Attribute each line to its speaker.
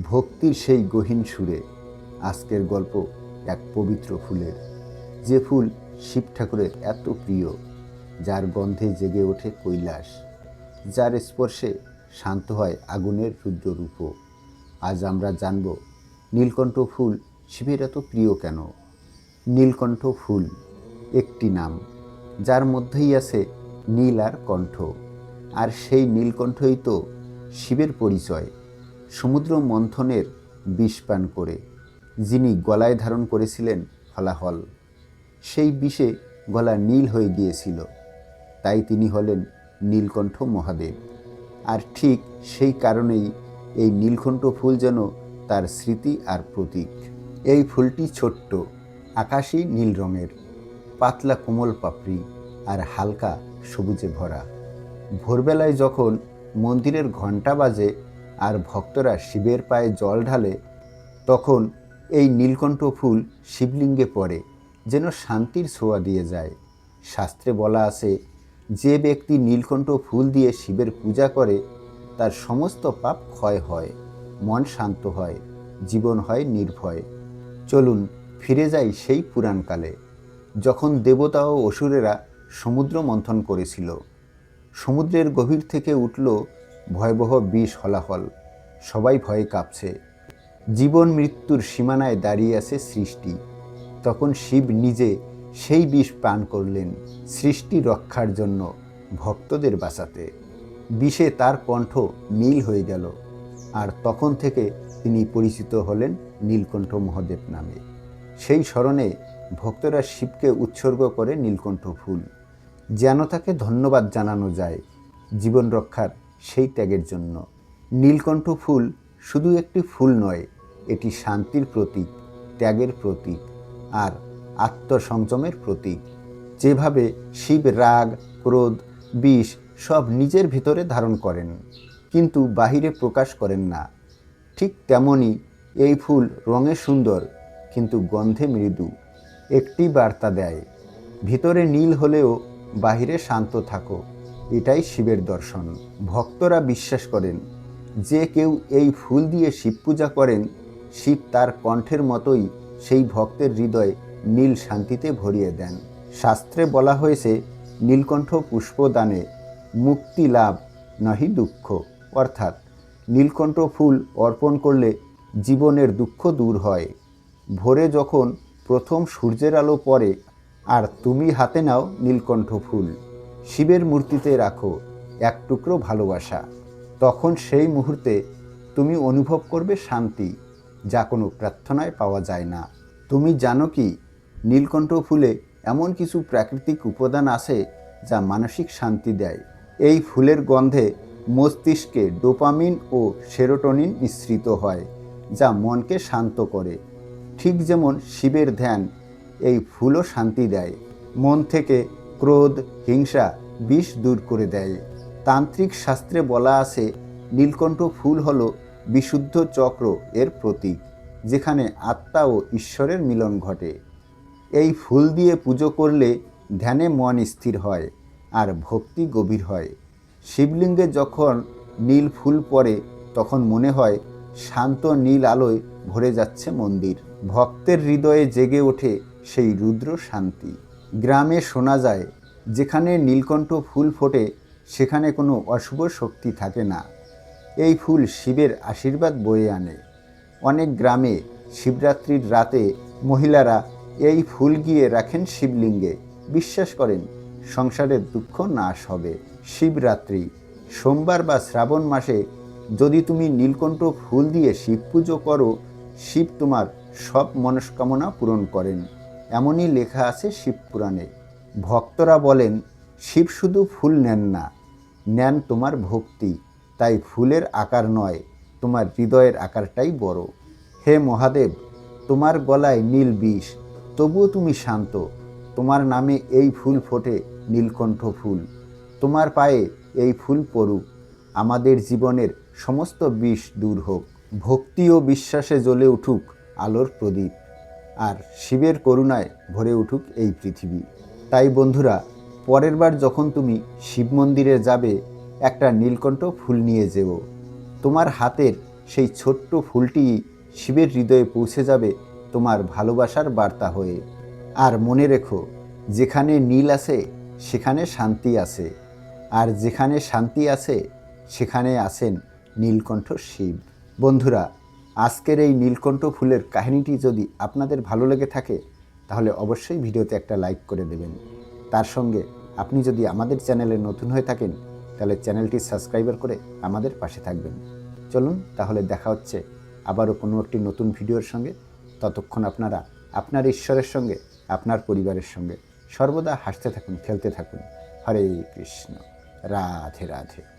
Speaker 1: ভক্তির সেই গহীন সুরে আজকের গল্প এক পবিত্র ফুলের। যে ফুল শিব ঠাকুরের এত প্রিয়, যার গন্ধে জেগে ওঠে কৈলাস, যার স্পর্শে শান্ত হয় আগুনের রুদ্ররূপ। আজ আমরা জানব, নীলকণ্ঠ ফুল শিবের এত প্রিয় কেন? নীলকণ্ঠ ফুল একটি নাম, যার মধ্যেই আছে নীল আর কণ্ঠ, আর সেই নীলকণ্ঠই তো শিবের পরিচয়। সমুদ্র মন্থনের বিষ পান করে, যিনি গলায় ধারণ করেছিলেন ফলাফল। সেই বিষে গলা নীল হয়ে গিয়েছিল। তাই তিনি হলেন নীলকণ্ঠ মহাদেব। আর ঠিক সেই কারণেই এই নীলকণ্ঠ ফুল যেন তার স্মৃতি আর প্রতীক। এই ফুলটি ছোট্ট, আকাশি নীল রঙের, পাতলা কোমল পাপড়ি আর হালকা সবুজে ভরা। ভোরবেলায় যখন মন্দিরের ঘণ্টা বাজে আর ভক্তরা শিবের পায়ে জল ঢালে তখন এই নীলকণ্ঠ ফুল শিবলিঙ্গে পড়ে, যেন শান্তির ছোঁয়া দিয়ে যায়। শাস্ত্রে বলা আছে, যে ব্যক্তি নীলকণ্ঠ ফুল দিয়ে শিবের পূজা করে, তার সমস্ত পাপ ক্ষয় হয়, মন শান্ত হয়, জীবন হয় নির্ভয়। চলুন ফিরে যাই সেই পুরাণকালে, যখন দেবতা ও অসুরেরা সমুদ্র মন্থন করেছিল। সমুদ্রের গভীর থেকে উঠল ভয়াবহ বিষ হলাহল। সবাই ভয়ে কাঁপছে। জীবন মৃত্যুর সীমানায় দাঁড়িয়ে আছে সৃষ্টি। তখন শিব নিজে সেই বিষ পান করলেন সৃষ্টি রক্ষার জন্য ভক্তদের বাঁচাতে। বিষে তার কণ্ঠ নীল হয়ে গেল আর তখন থেকে তিনি পরিচিত হলেন নীলকণ্ঠ মহাদেব নামে। সেই স্মরণে ভক্তরা শিবকে উৎসর্গ করে নীলকণ্ঠ ফুল। যেন তাকে ধন্যবাদ জানানো যায় জীবন রক্ষার সেই ত্যাগের জন্য। নীলকণ্ঠ ফুল শুধু একটি ফুল নয়, এটি শান্তির প্রতীক, ত্যাগের প্রতীক আর আত্মসংযমের প্রতীক। যেভাবে শিব রাগ, ক্রোধ, বিষ সব নিজের ভিতরে ধারণ করেন, কিন্তু বাহিরে প্রকাশ করেন না। ঠিক তেমনই এই ফুল রঙে সুন্দর, কিন্তু গন্ধে মৃদু। একটি বার্তা দেয়, ভিতরে নীল হলেও বাহিরে শান্ত থাকো। এটাই শিবের দর্শন। ভক্তরা বিশ্বাস করেন, যে কেউ এই ফুল দিয়ে শিব পূজা করেন, শিব তার কণ্ঠের মতোই সেই ভক্তের হৃদয় নীল শান্তিতে ভরিয়ে দেন। শাস্ত্রে বলা হয়েছে, নীলকণ্ঠ পুষ্পদানে মুক্তি লাভ নহি দুঃখ। অর্থাৎ, নীলকণ্ঠ ফুল অর্পণ করলে জীবনের দুঃখ দূর হয়। ভোরে যখন প্রথম সূর্যের আলো পড়ে, আর তুমি হাতে নাও নীলকণ্ঠ ফুল। শিবের মূর্তিতে রাখো এক টুকরো ভালোবাসা। তখন সেই মুহূর্তে তুমি অনুভব করবে শান্তি, যা কোনো প্রার্থনায় পাওয়া যায় না। তুমি জানো কি, নীলকণ্ঠ ফুলে এমন কিছু প্রাকৃতিক উপাদান আছে যা মানসিক শান্তি দেয়। এই ফুলের গন্ধে মস্তিষ্কে ডোপামিন ও সেরোটোনিন মিশ্রিত হয়, যা মনকে শান্ত করে। ঠিক যেমন শিবের ধ্যান, এই ফুলও শান্তি দেয়। মন থেকে ক্রোধ, হিংসা বিষ দূর করে দেয়। তান্ত্রিক শাস্ত্রে বলা আছে, নীলকণ্ঠ ফুল হল বিশুদ্ধ চক্র এর প্রতীক, যেখানে আত্মা ও ঈশ্বরের মিলন ঘটে। এই ফুল দিয়ে পুজো করলে ধ্যানে মন স্থির হয় আর ভক্তি গভীর হয়। শিবলিঙ্গে যখন নীল ফুল পড়ে, তখন মনে হয় শান্ত নীল আলোয় ভরে যাচ্ছে মন্দির। ভক্তের হৃদয়ে জেগে ওঠে সেই রুদ্র শান্তি। গ্রামে শোনা যায়, যেখানে নীলকণ্ঠ ফুল ফোটে, সেখানে কোনো অশুভ শক্তি থাকে না। এই ফুল শিবের আশীর্বাদ বয়ে আনে। অনেক গ্রামে শিবরাত্রির রাতে মহিলারা এই ফুল গিয়ে রাখেন শিবলিঙ্গে। বিশ্বাস করেন সংসারের দুঃখ নাশ হবে। শিবরাত্রি, সোমবার বা শ্রাবণ মাসে যদি তুমি নীলকণ্ঠ ফুল দিয়ে শিব পুজো করো, শিব তোমার সব মনস্কামনা পূরণ করেন। এমনই লেখা আছে শিব পুরাণে। ভক্তরা বলেন, শিব শুধু ফুল নেন না, নেন তোমার ভক্তি। তাই ফুলের আকার নয়, তোমার হৃদয়ের আকারটাই বড়। হে মহাদেব, তোমার গলায় নীল বিষ, তবুও তুমি শান্ত। তোমার নামে এই ফুল ফোটে, নীলকণ্ঠ ফুল। তোমার পায়ে এই ফুল পড়ুক। আমাদের জীবনের সমস্ত বিষ দূর হোক। ভক্তি ও বিশ্বাসে জ্বলে উঠুক আলোর প্রদীপ। আর শিবের করুণায় ভরে উঠুক এই পৃথিবী। তাই বন্ধুরা, পরের বার যখন তুমি শিব মন্দিরে যাবে, একটা নীলকণ্ঠ ফুল নিয়ে যেও। তোমার হাতের সেই ছোট্ট ফুলটি শিবের হৃদয়ে পৌঁছে যাবে তোমার ভালোবাসার বার্তা হয়ে। আর মনে রেখো, যেখানে নীল আছে, সেখানে শান্তি আছে। আর যেখানে শান্তি আছে, সেখানে আছেন নীলকণ্ঠ শিব। বন্ধুরা আজকের এই নীলকণ্ঠ ফুলের কাহিনীটি যদি আপনাদের ভালো লেগে থাকে, তাহলে অবশ্যই ভিডিওতে একটা লাইক করে দেবেন। তার সঙ্গে আপনি যদি আমাদের চ্যানেলে নতুন হয়ে থাকেন, তাহলে চ্যানেলটি সাবস্ক্রাইবার করে আমাদের পাশে থাকবেন। চলুন, তাহলে দেখা হচ্ছে আবারও কোনো একটি নতুন ভিডিওর সঙ্গে। ততক্ষণ আপনারা আপনার ঈশ্বরের সঙ্গে, আপনার পরিবারের সঙ্গে সর্বদা হাসতে থাকুন, খেলতে থাকুন। হরে কৃষ্ণ। রাধে রাধে।